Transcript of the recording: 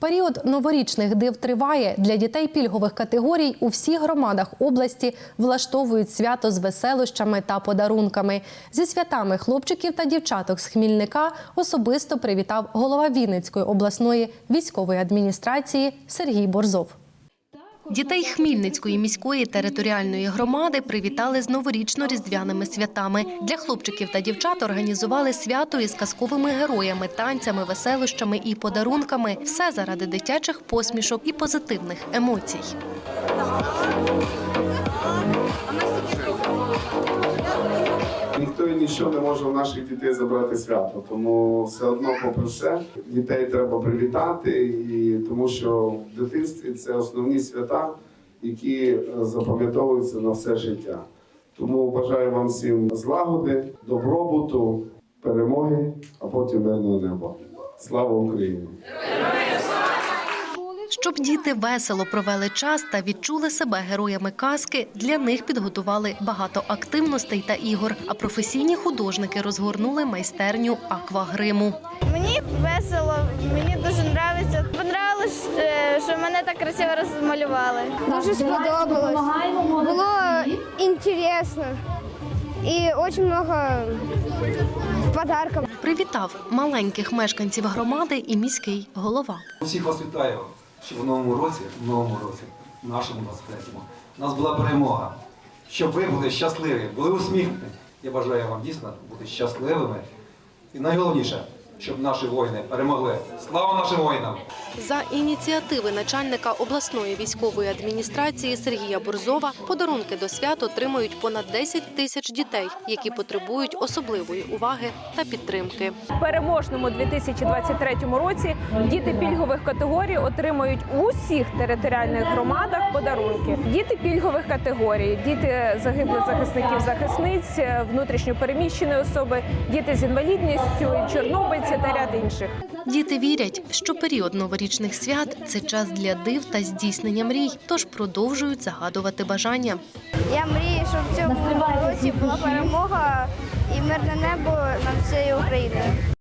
Період новорічних див триває. Для дітей пільгових категорій у всіх громадах області влаштовують свято з веселощами та подарунками. Зі святами хлопчиків та дівчаток з Хмільника особисто привітав голова Вінницької обласної військової адміністрації Сергій Борзов. Дітей Хмільницької міської територіальної громади привітали з новорічно-різдвяними святами. Для хлопчиків та дівчат організували свято із казковими героями, танцями, веселощами і подарунками. Все заради дитячих посмішок і позитивних емоцій. Ніхто нічого не може у наших дітей забрати свято. Тому все одно, попри все, дітей треба привітати, і тому що в дитинстві це основні свята, які е, запам'ятовуються на все життя. Тому бажаю вам всім злагоди, добробуту, перемоги, а потім мирного неба. Слава Україні! Щоб діти весело провели час та відчули себе героями казки, для них підготували багато активностей та ігор. А професійні художники розгорнули майстерню аквагриму. Мені весело, мені дуже подобається. Понравилось, е, що мене так красиво розмалювали. Дуже сподобалось. Було інтересно. І дуже багато подарків. Привітав маленьких мешканців громади і міський голова. Всіх вас вітаю, щоб в новому році, в новому році, в нашому 23-му, у нас була перемога. Щоб ви були щасливі, були усміхнені. Я бажаю вам дійсно бути щасливими. І найголовніше, щоб наші воїни перемогли. Слава нашим воїнам! За ініціативи начальника обласної військової адміністрації Сергія Борзова подарунки до свят отримають понад 10 тисяч дітей, які потребують особливої уваги та підтримки. В переможному 2023 році діти пільгових категорій отримають у усіх територіальних громадах подарунки. Діти пільгових категорій, діти загиблих захисників захисниць, внутрішньо переміщені особи, діти з інвалідністю, чорнобильці та ряд інших. Діти вірять, що період новорічних свят це час для див та здійснення мрій, тож продовжують загадувати бажання. Я мрію, щоб в цьому році була перемога і мирне небо над всією Україною.